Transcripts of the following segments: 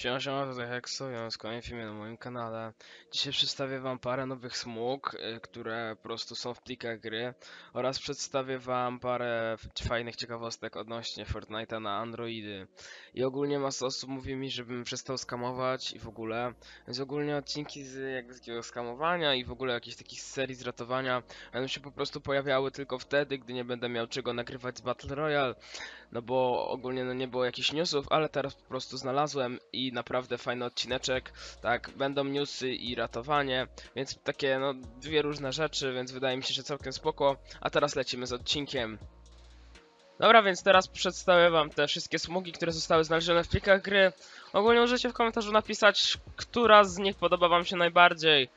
Siema, siema, tutaj Hexo, ja z kolejnym filmie na moim kanale. Dzisiaj przedstawię wam parę nowych smug, y, które po prostu są w plikach gry oraz przedstawię wam parę fajnych ciekawostek odnośnie Fortnite'a na Androidy. I ogólnie masa osób mówi mi, żebym przestał skamować i w ogóle, więc ogólnie odcinki z jakby takiego skamowania i w ogóle jakichś takich serii z ratowania będą się po prostu pojawiały tylko wtedy, gdy nie będę miał czego nagrywać z Battle Royale, no bo ogólnie no nie było jakichś newsów, ale teraz po prostu znalazłem i naprawdę fajny odcineczek. Tak, będą newsy i ratowanie, więc takie no dwie różne rzeczy, więc wydaje mi się, że całkiem spoko. A teraz lecimy z odcinkiem. Dobra, więc teraz przedstawię wam te wszystkie smugi, które zostały znalezione w plikach gry. Ogólnie możecie w komentarzu napisać, która z nich podoba wam się najbardziej.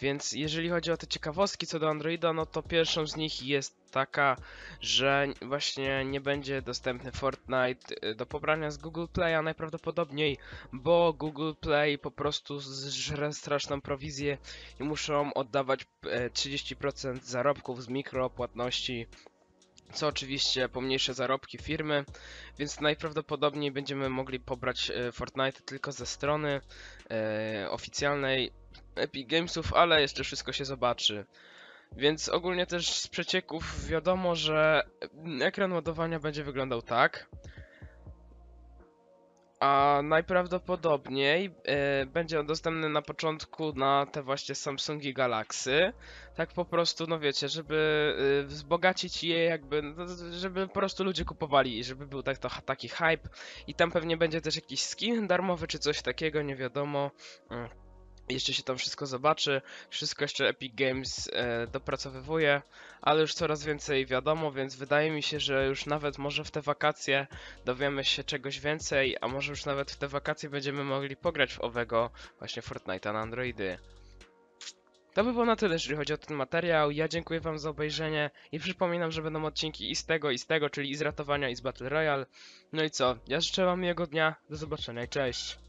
Więc jeżeli chodzi o te ciekawostki co do Androida, no to pierwszą z nich jest taka, że właśnie nie będzie dostępny Fortnite y, do pobrania z Google Play'a najprawdopodobniej, bo Google Play po prostu zżre straszną prowizję i muszą oddawać e, 30% zarobków z mikropłatności. Co oczywiście pomniejsze zarobki firmy, więc najprawdopodobniej będziemy mogli pobrać e, Fortnite tylko ze strony e, oficjalnej Epic Gamesów, ale jeszcze wszystko się zobaczy. Więc ogólnie też z przecieków wiadomo, że ekran ładowania będzie wyglądał tak. A najprawdopodobniej e, będzie on dostępny na początku na te właśnie Samsungi Galaxy. Tak po prostu, no wiecie, żeby e, wzbogacić je jakby, no, żeby po prostu ludzie kupowali i żeby był tak, to, taki hype. I tam pewnie będzie też jakiś skin darmowy czy coś takiego, nie wiadomo. Mm. Jeszcze się tam wszystko zobaczy, wszystko jeszcze Epic Games e, dopracowywuje, ale już coraz więcej wiadomo, więc wydaje mi się, że już nawet może w te wakacje dowiemy się czegoś więcej, a może już nawet w te wakacje będziemy mogli pograć w owego właśnie Fortnite'a na Androidy. To by było na tyle, jeżeli chodzi o ten materiał. Ja dziękuję wam za obejrzenie i przypominam, że będą odcinki i z tego, i z tego, czyli i z ratowania, i z Battle Royale. No i co? Ja życzę wam miłego dnia, do zobaczenia i cześć!